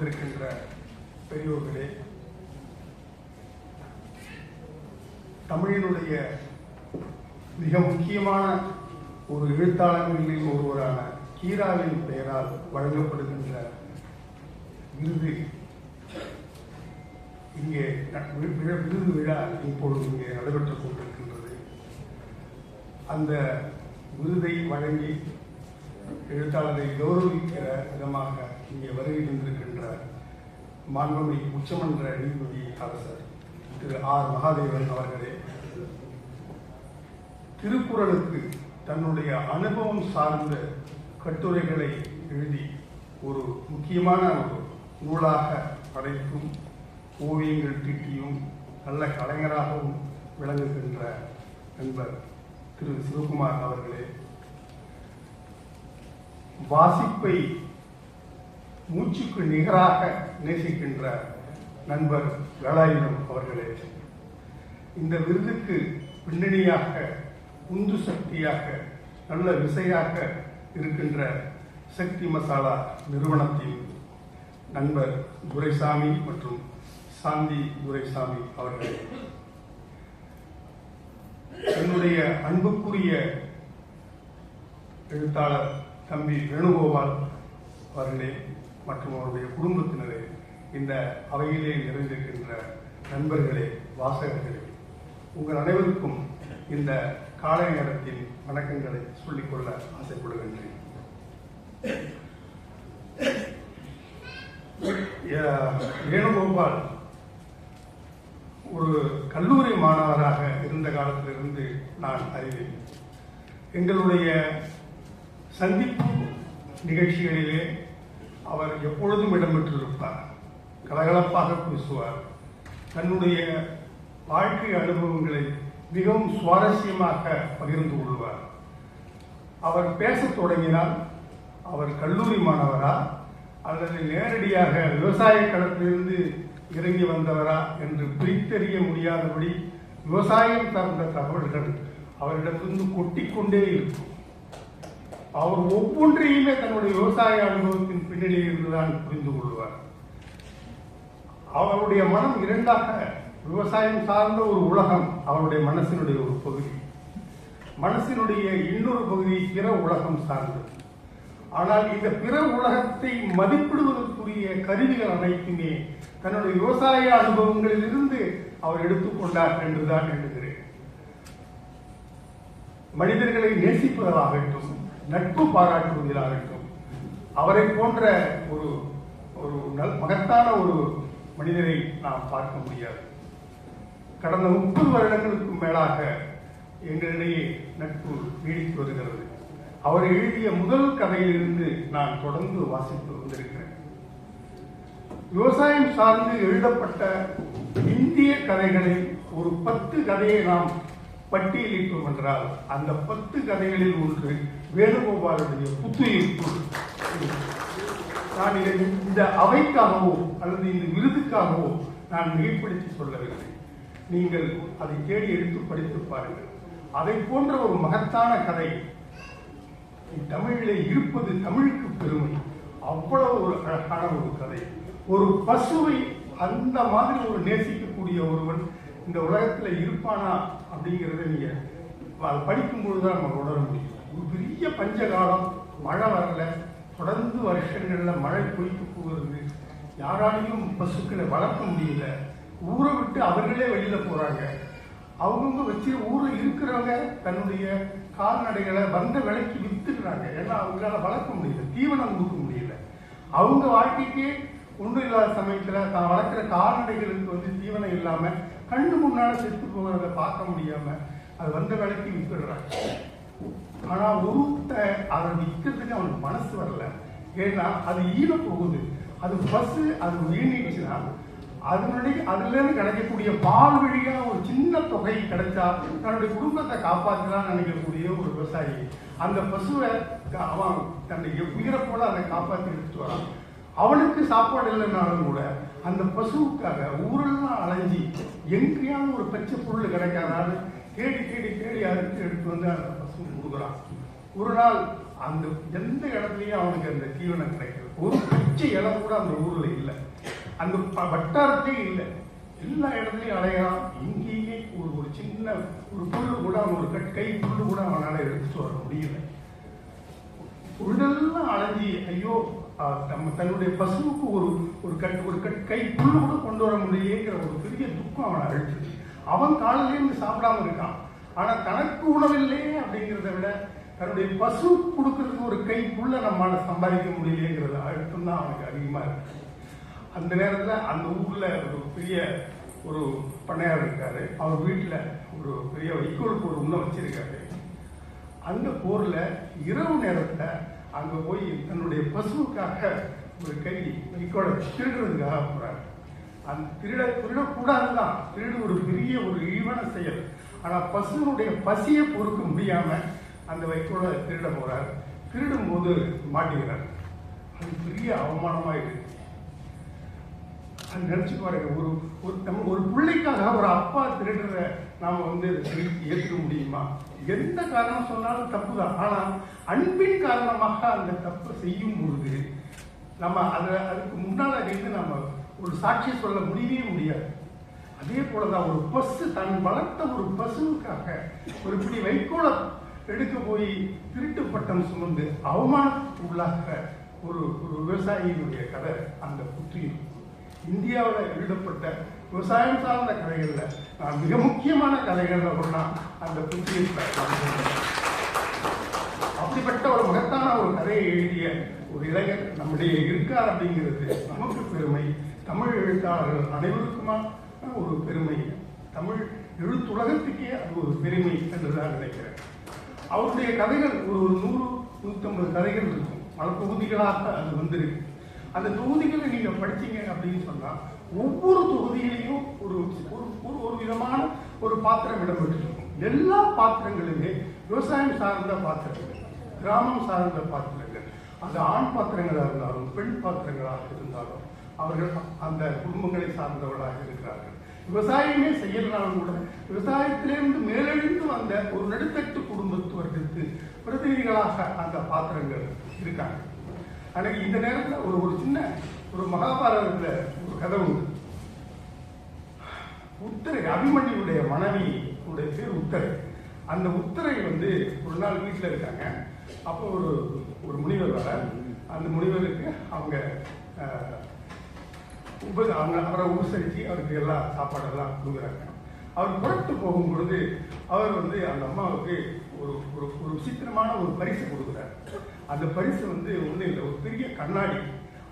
வந்திருக்கின்ற பெரியோர்களே தமிழினுடைய மிக முக்கியமான ஒரு எழுத்தாளர்களில் ஒருவரான கீராவின் பெயரால் வழங்கப்படுகின்ற விருது. இங்கே விருது விழா இப்பொழுது இங்கே நடைபெற்றுக் கொண்டிருக்கின்றது. அந்த விருதை வழங்கி எழுத்தாளரை கௌரவிக்கிற விதமாக இங்கே வருகை தந்திருக்கின்ற மாண்புமிகு உச்சமன்ற நீதிபதி அரசர் திரு ஆர். மகாதேவன் அவர்களே திருக்குறளுக்கு தன்னுடைய அனுபவம் சார்ந்த கட்டுரைகளை எழுதி ஒரு முக்கியமான ஒரு நூலாக படைத்தும் ஓவியங்கள் தீட்டியும் நல்ல கலைஞராகவும் விளங்குகின்ற நண்பர் திரு சிவகுமார் அவர்களே. வாசிப்பை மூச்சுக்கு நிகராக நேசிக்கின்ற நண்பர் வேளாயுதம் அவர்களே. இந்த விருதுக்கு பின்னணியாக உந்து சக்தியாக நல்ல விசையாக இருக்கின்ற சக்தி மசாலா நிறுவனத்தின் நண்பர் துரைசாமி மற்றும் சாந்தி துரைசாமி அவர்களே. என்னுடைய அன்புக்குரிய எழுத்தாளர் தம்பி வேணுகோபால் அவர்களே. மற்றும் அவருடைய குடும்பத்தினரே இந்த அவையிலே நிறைந்திருக்கின்ற நண்பர்களே வாசகர்களே உங்கள் அனைவருக்கும் இந்த காலை நேரத்தின் வணக்கங்களை சொல்லிக்கொள்ள ஆசைப்படுகின்றேன். வேணுகோபால் ஒரு கல்லூரி மாணவராக இருந்த காலத்திலிருந்து நான் அறிவேன். எங்களுடைய சந்திப்பு நிகழ்ச்சிகளிலே அவர் எப்பொழுதும் இடம்பெற்றிருப்பார். கலகலப்பாக பேசுவார். தன்னுடைய வாழ்க்கை அனுபவங்களை மிகவும் சுவாரஸ்யமாக பகிர்ந்து கொள்வார். அவர் பேசத் தொடங்கினால் அவர் கல்லூரி மாணவரா அல்லது நேரடியாக விவசாய களத்திலிருந்து இறங்கி வந்தவரா என்று பிரித்தறிய முடியாதபடி விவசாயம் சார்ந்த தகவல்கள் அவரிடத்திலிருந்து கொட்டிக்கொண்டே இருக்கும். அவர் ஒவ்வொன்றையுமே தன்னுடைய விவசாய அனுபவத்தின் பின்னணியில் இருந்துதான் புரிந்து கொள்வார். அவருடைய மனம் இரண்டாக விவசாயம் சார்ந்த ஒரு உலகம் அவருடைய மனசினுடைய ஒரு பகுதி. மனசினுடைய இன்னொரு பகுதி பிற உலகம் சார்ந்தது. ஆனால் இந்த பிற உலகத்தை மதிப்பிடுவதற்குரிய கருவிகள் அனைத்துமே தன்னுடைய விவசாய அனுபவங்களிலிருந்து அவர் எடுத்துக்கொண்டார் என்றுதான் எண்ணுகிறேன். மனிதர்களை நேசிப்பதாகட்டும் நட்பு பாராட்டுவதிலாகட்டும் அவரை போன்ற ஒரு ஒரு நல் மகத்தான ஒரு மனிதரை நாம் பார்க்க முடியாது. கடந்த முப்பது வருடங்களுக்கு மேலாக எங்களிடையே நட்பு நீடித்து வருகிறது. அவர் எழுதிய முதல் கதையிலிருந்து நான் தொடர்ந்து வாசித்து வந்திருக்கிறேன். விவசாயம் சார்ந்து எழுதப்பட்ட இந்திய கதைகளில் ஒரு பத்து கதையை நாம் பட்டியலிட்டோம் என்றால் அந்த பத்து கதைகளில் ஒன்று வேணுகோபாலுடைய புத்துயிர்ப்பு. நான் இந்த அவைக்காகவோ அல்லது இந்த விருதுக்காகவோ நான் மிகைப்படுத்தி சொல்லவில்லை. நீங்கள் அதை தேடி எடுத்து படித்து பாருங்கள். அதை போன்ற ஒரு மகத்தான கதை தமிழிலே இருப்பது தமிழுக்கு பெருமை. அவ்வளவு ஒரு அழகான ஒரு கதை. ஒரு பசுவை அந்த மாதிரி ஒரு நேசிக்கக்கூடிய ஒருவன் இந்த உலகத்தில் இருப்பானா அப்படிங்கிறத நீங்க படிக்கும் பொழுது தான் நம்ம உணர முடியும். ஒரு பெரிய பஞ்சகாலம். மழை வரல. தொடர்ந்து வருஷங்கள்ல மழை பொய்த்து போகிறது. யாராலையும் பசுக்களை வளர்க்க முடியல. ஊரை விட்டு அவர்களே வெளியில போறாங்க. அவங்கவுங்க வச்சு ஊரில் இருக்கிறவங்க தன்னுடைய கால்நடைகளை வந்த விலைக்கு விற்றுக்கிறாங்க ஏன்னா அவங்களால வளர்க்க முடியல. தீவனம் கொடுக்க முடியல. அவங்க வாழ்க்கைக்கு ஒன்றும் இல்லாத சமயத்துல தான் வளர்க்குற கால்நடைகளுக்கு வந்து தீவனம் இல்லாம கண்ணு முன்னால செத்து போகிறத பார்க்க முடியாம அது வந்த விலைக்கு வித்துடுறாங்க. ஆனா உருவத்தை அதை விற்கிறதுக்கு அவனுக்கு மனசு வரல. ஏன்னா அது ஈர போகுது. அது பஸ் அது வீணிடுச்சுன்னா அதனுடைய அதுல இருந்து கிடைக்கக்கூடிய பால் வழியா ஒரு சின்ன தொகை கிடைச்சா தன்னுடைய குடும்பத்தை காப்பாற்றலாம் நினைக்கக்கூடிய ஒரு விவசாயி. அந்த பசுவை அவன் தன்னுடைய உயிரை போல அதை காப்பாற்றி எடுத்துட்டு வரான். அவனுக்கு சாப்பாடு இல்லைனாலும் கூட அந்த பசுவுக்காக ஊரெல்லாம் அலைஞ்சி எங்கேயாவது ஒரு பச்சை பொருள் கிடைக்காதான்னு தேடி தேடி தேடி அறுத்து எடுத்து வந்து கொடுக்குறான். ஒரு நாள் அந்த எந்த இடத்துலையும் அவனுக்கு அந்த தீவனம் கிடைக்கிறது ஒரு பிச்சை இடம் கூட அந்த ஊர்ல இல்லை. அந்த வட்டாரத்தே இல்லை. எல்லா இடத்துலையும் அலையலாம் இங்கேயே ஒரு ஒரு சின்ன ஒரு புல்லு கூட அவன் ஒரு கட் கை புல்லு கூட அவனால எடுத்துட்டு வர முடியல. உடல்லாம் அலைஞ்சி ஐயோ நம்ம தன்னுடைய பசுவுக்கு ஒரு ஒரு கட் ஒரு கட் கை புல்லு கூட கொண்டு வர முடியலையேங்கிற ஒரு பெரிய துக்கம் அவனை அழிச்சிச்சு. அவன் காலையில இருந்து சாப்பிடாம இருக்கான். ஆனால் தனக்கு உணவில்லையே அப்படிங்கிறத விட தன்னுடைய பசு கொடுக்கறதுக்கு ஒரு கை புல்ல சம்பாதிக்க முடியலங்கிறது அழுத்தம் தான் அவனுக்கு அதிகமாக இருக்கு. அந்த நேரத்தில் அந்த ஊரில் ஒரு பெரிய ஒரு பண்ணையார் இருக்காரு. அவர் வீட்டில் ஒரு பெரிய வைக்கோல் போர் ஒண்ணு வச்சிருக்காரு. அந்த போரில் இரவு நேரத்தில் அங்கே போய் தன்னுடைய பசுவுக்காக ஒரு கை வைக்கோல திருடுறதுக்காக போகிறார் அந்த திருட திருடக்கூடாதுதான். திருடு ஒரு பெரிய ஒரு இழிவான செயல். ஆனால் பசுனுடைய பசியை பொறுக்க முடியாம அந்த வயிற்றோட திருட போறார். திருடும் போது மாட்டுகிறார். அது பெரிய அவமானமாயிடுச்சு அது நினைச்சு பாருங்க ஒரு ஒரு நம்ம ஒரு பிள்ளைக்காக ஒரு அப்பா திருடுற நாம வந்து ஏற்றுக்க முடியுமா? எந்த காரணம் சொன்னாலும் தப்பு தான் ஆனால் அன்பின் காரணமாக அந்த தப்பை செய்யும் பொழுது நம்ம அதை அதுக்கு முன்னால் நின்று நம்ம ஒரு சாட்சி சொல்ல முடியவே முடியாது. அதே போலதான் ஒரு பசு தன் வளர்த்த ஒரு பசுவுக்காக ஒரு பிடி வைக்கோலம் எடுக்க போய் திருட்டு பட்டம் சுமந்து அவமானத்துக்கு உள்ளாக ஒரு ஒரு விவசாயியினுடைய கதை அந்த புற்றியும் இந்தியாவில் எழுதப்பட்ட விவசாயம் சார்ந்த கதைகள்ல நான் மிக முக்கியமான கதைகளில் ஒன்றா அந்த புத்தியத்தை அப்படிப்பட்ட ஒரு மகத்தான ஒரு கதையை எழுதிய ஒரு இளைஞர் நம்முடைய இருக்கார் அப்படிங்கிறது நமக்கு பெருமை. தமிழ் எழுத்தாளர்கள் அனைவருக்குமா? ஒரு பெருமை. தமிழ் எழுத்துலகத்துக்கே அது ஒரு பெருமை என்று நான் நினைக்கிறேன். அவருடைய கதைகள் ஒரு ஒரு நூறு நூற்றம்பது கதைகள் இருக்கும். பல தொகுதிகளாக அது வந்திருக்கு. அந்த தொகுதிகளை நீங்கள் படிச்சீங்க அப்படின்னு சொன்னால் ஒவ்வொரு தொகுதியிலையும் ஒரு ஒரு ஒரு ஒரு விதமான ஒரு பாத்திரம் இடம்பெற்றிருக்கும். எல்லா பாத்திரங்களுமே விவசாயம் சார்ந்த பாத்திரங்கள் கிராமம் சார்ந்த பாத்திரங்கள் அது ஆண் பாத்திரங்களாக இருந்தாலும் பெண் பாத்திரங்களாக இருந்தாலும் அவர்கள் அந்த குடும்பங்களை சார்ந்தவர்களாக இருக்கிறார்கள். விவசாயமே செய்யலனாலும் கூட விவசாயத்திலிருந்து மேலெழுந்து வந்த ஒரு நடுத்தட்டு குடும்பத்துவர்களுக்கு பிரதிநிதிகளாக அந்த பாத்திரங்கள் இருக்காங்க. எனக்கு இந்த நேரத்தில் ஒரு ஒரு சின்ன ஒரு மகாபாரதத்தில் ஒரு கதை உண்டு. உத்தரை அபிமன்யுடைய மனைவி உடைய பேர் உத்தரை. அந்த உத்தரை வந்து ஒரு நாள் வீட்டில் இருக்காங்க. அப்போ ஒரு ஒரு முனிவர் வர அந்த முனிவருக்கு அவங்க உப அவங்க அவரை உபசரித்து அவருக்கு எல்லாம் சாப்பாடெல்லாம் கொடுக்குறாங்க. அவர் புறப்பட்டு போகும் பொழுது அவர் வந்து அந்த அம்மாவுக்கு ஒரு ஒரு ஒரு விசித்திரமான ஒரு பரிசு கொடுக்குறாரு. அந்த பரிசு வந்து ஒன்றும் இல்லை ஒரு பெரிய கண்ணாடி.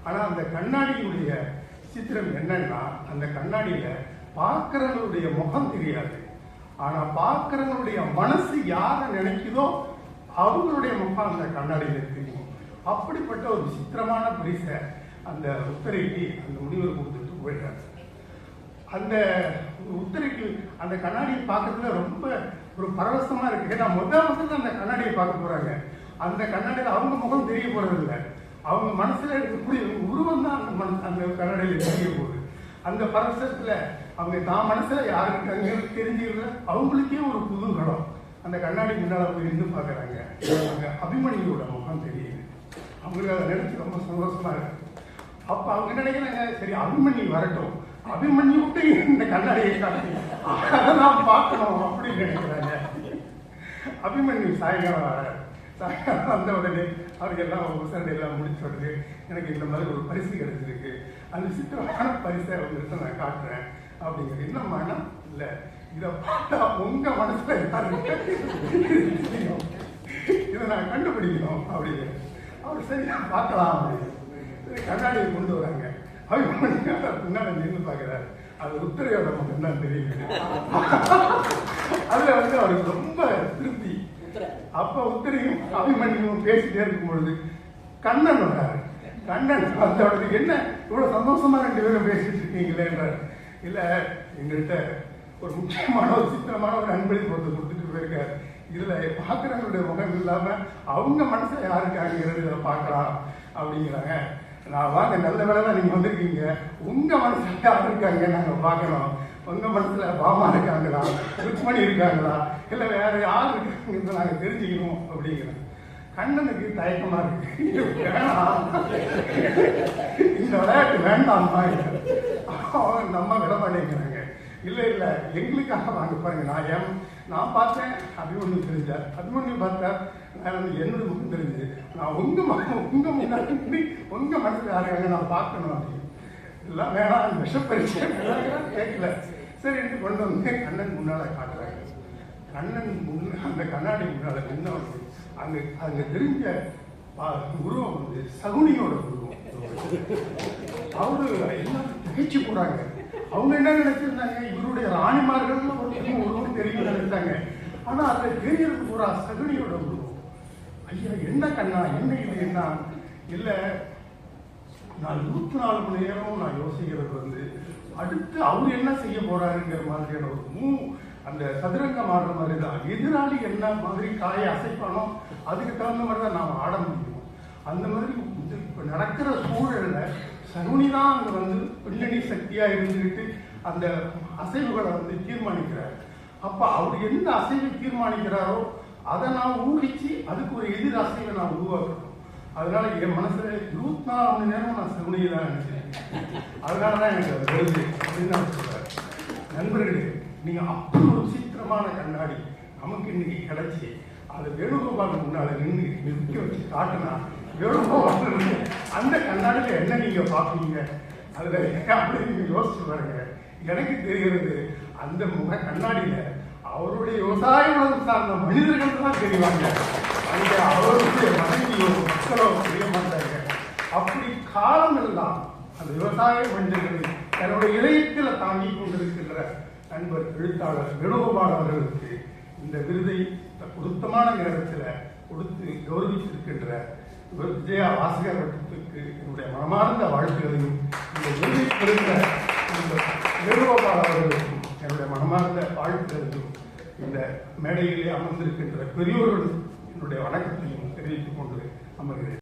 ஆனால் அந்த கண்ணாடியுடைய சித்திரம் என்னன்னா அந்த கண்ணாடியில் பார்க்குறவங்களுடைய முகம் தெரியாது. ஆனால் பார்க்குறவங்களுடைய மனசு யாரை நினைக்குதோ அவங்களுடைய முகம் அந்த கண்ணாடியில் தெரியும். அப்படிப்பட்ட ஒரு விசித்திரமான பரிசை அந்த உத்தரைக்கு அந்த முனிவர் கொடுத்துட்டு போயிட்டார் அந்த உத்தரைக்கு அந்த கண்ணாடியை பார்க்கறதுல ரொம்ப ஒரு பரவசமா இருக்கு. ஏன்னா முதல் முதல்ல அந்த கண்ணாடியை பார்க்க போறாங்க. அந்த கண்ணாடியில் அவங்க முகம் தெரிய போறது அவங்க மனசுல இருக்கக்கூடிய உருவம் தான் அந்த மனசு அந்த கண்ணாடியில் தெரிய போகுது. அந்த பரவசத்துல அவங்க தான் மனசுல யாருக்கு அங்கே தெரிஞ்சுக்கல அவங்களுக்கே ஒரு குதூகலம். அந்த கண்ணாடி முன்னால் போய் நின்று பார்க்குறாங்க. அவங்க அபிமணியோட முகம் தெரியுது. அவங்களுக்கு அதை நினைச்சு ரொம்ப சந்தோஷமா இருக்கு. அப்ப அவங்க என்ன நினைக்கிறாங்க? சரி அபிமன்யு வரட்டும். அபிமன்யு விட்டு இந்த கண்ணாடியை காட்டி அதை நான் பார்க்கணும் அப்படின்னு நினைக்கிறாங்க. அபிமன்யு சாயங்காலம் வர சாயங்காலம் வந்த உடனே அவருக்கு எல்லாம் உசரண்டை எல்லாம் முடிச்ச எனக்கு இந்த மாதிரி ஒரு பரிசு கிடைச்சிருக்கு. அந்த சித்திரமான பரிசை அவங்ககிட்ட நான் காட்டுறேன் அப்படின்னு என்ன? மனம் இல்லை இதை பார்த்தா உங்க மனசுல இதை நான் கண்டுபிடிக்கணும் அப்படின்னு. அவர் சரி பார்க்கலாம் அப்படின்னு. கண்ணாடியை கொண்டு வராங்க. அவர் முன்னாடி நின்று பார்க்கிறார் அது முகம் தான் தெரியுது அதுல வந்து அவருக்கு ரொம்ப திருப்தி. அப்ப உத்தரையும் அபிமன்யும் பேசிட்டே இருக்கும் பொழுது கண்ணன் வர்றாரு. கண்ணன் வந்த உடனே என்ன? இவ்வளவு சந்தோஷமா ரெண்டு பேரும் பேசிட்டு இருக்கீங்களேன்றார் இல்ல எங்கள்கிட்ட ஒரு முக்கியமான ஒரு சித்திரமான ஒரு அன்பளிப்பு ஒருத்தர் கொடுத்துட்டு போயிருக்காரு. இதுல பாக்குறவங்களுடைய முகம் இல்லாம அவங்க மனசுல யாருக்காங்கிறது இதை பார்க்கலாம். அப்படிங்கிறாங்க. நான் வாங்க நல்ல வேலை தான் நீங்க வந்திருக்கீங்க. உங்க மனசுல யார் இருக்காங்க? நாங்க பார்க்கணும். உங்க மனசுல பாமா இருக்காங்களா? ருக்மணி இருக்காங்களா? இல்ல வேற யார் இருக்காங்கன்னு நாங்க தெரிஞ்சுக்கணும் அப்படிங்கிறோம் கண்ணனுக்கு தயக்கமா இருக்கு. வேணாம் இந்த விளையாட்டு வேண்டாம்மா. அவன் நம்ம விட மாட்டேங்கிறாங்க. இல்ல இல்ல எங்களுக்காக வாங்க பாருங்க. நான் ஏன் நான் பார்த்தேன். அபிமன்யு தெரிஞ்சார் அபிமன்யு பார்த்தா நான் வந்து என்னோட முகம் தெரிஞ்சு நான் உங்க மகன் உங்க முன்னாடி உங்கள் உங்க மனசுல நான் பார்க்கணும் அப்படின்னு. எல்லாம் வேணாம் விஷப்பரிசு கேட்கல. சரி என்று கொண்டு வந்து கண்ணன் முன்னால காட்டுறாங்க கண்ணன் முன் அந்த கண்ணாடி முன்னால நின்று அங்க அங்க தெரிஞ்ச உருவம் வந்து சகுனியோட உருவம். அவரு எல்லாம் திகைச்சு போறாங்க. அவங்க என்ன நினைச்சிருந்தாங்க? இவருடைய ராணிமார்கள் ஒரு உருவம் தெரியும் நினைச்சாங்க. ஆனா அதுல தெரியறது பூரா சகுனியோட உருவம். ஐயா என்ன கண்ணா? என்ன இது என்ன? இல்லை நான் இருபத்தி நாலு மணி நேரம் நான் யோசிக்கிறது வந்து அடுத்து அவர் என்ன செய்ய போறாருங்கிற மாதிரியான ஒரு மூ அந்த சதுரங்கம் ஆடுற மாதிரி தான் எதிராளி என்ன மாதிரி காயை அசைப்பானோ அதுக்கு தகுந்த மாதிரி தான் நாம் ஆட முடியும். அந்த மாதிரி இப்போ நடக்கிற சூழலில் சகுனி தான் அங்கே வந்து பின்னணி சக்தியாக இருந்துக்கிட்டு அந்த அசைவுகளை வந்து தீர்மானிக்கிறார். அப்போ அவர் எந்த அசைவை தீர்மானிக்கிறாரோ அதை நான் ஊகிச்சு அதுக்கு ஒரு எதிர் அசைவை நான் உருவாக்கணும். அதனால என் மனசுல இருபத்தி நாலு மணி நேரம் நான் சிவனையை தான் நினைச்சேன் அதனாலதான் எனக்கு அது வருது. அப்படின்னு நான் சொல்றேன் நண்பர்களே நீங்க அப்படி ஒரு விசித்திரமான கண்ணாடி நமக்கு இன்னைக்கு கிடைச்சி அது வேணுகோபாலுக்கு முன்னால நின்று நிற்க வச்சு காட்டினா வேணுகோபால் அந்த கண்ணாடியில என்ன நீங்க பாப்பீங்க அதுல அப்படி நீங்க யோசிச்சு பாருங்க. எனக்கு தெரிகிறது அந்த முக கண்ணாடியில அவருடைய விவசாய உலகம் சார்ந்த மனிதர்கள் தான் தெரிவாங்க. அங்கே அவருடைய மனைவியோ மக்களோ தெரிய மாட்டாங்க. அப்படி காலம் எல்லாம் அந்த விவசாய மனிதர்களை தன்னுடைய இதயத்தில் தாங்கி கொண்டிருக்கின்ற நண்பர் எழுத்தாளர் வேணுகோபால் அவர்களுக்கு இந்த விருதை பொருத்தமான நேரத்தில் கொடுத்து கௌரவித்திருக்கின்ற விஜயா வாசகர் வட்டத்துக்கு என்னுடைய மனமார்ந்த வாழ்த்துகளையும் இந்த விருதை பெறுகிற இந்த வேணுகோபால் அவர்களுக்கும் என்னுடைய மனமார்ந்த வாழ்த்துகளையும் இந்த மேடையிலே அமர்ந்திருக்கின்ற பெரியோர்களும் என்னுடைய வணக்கத்தையும் தெரிவித்துக் கொண்டு அமர்கிறேன்.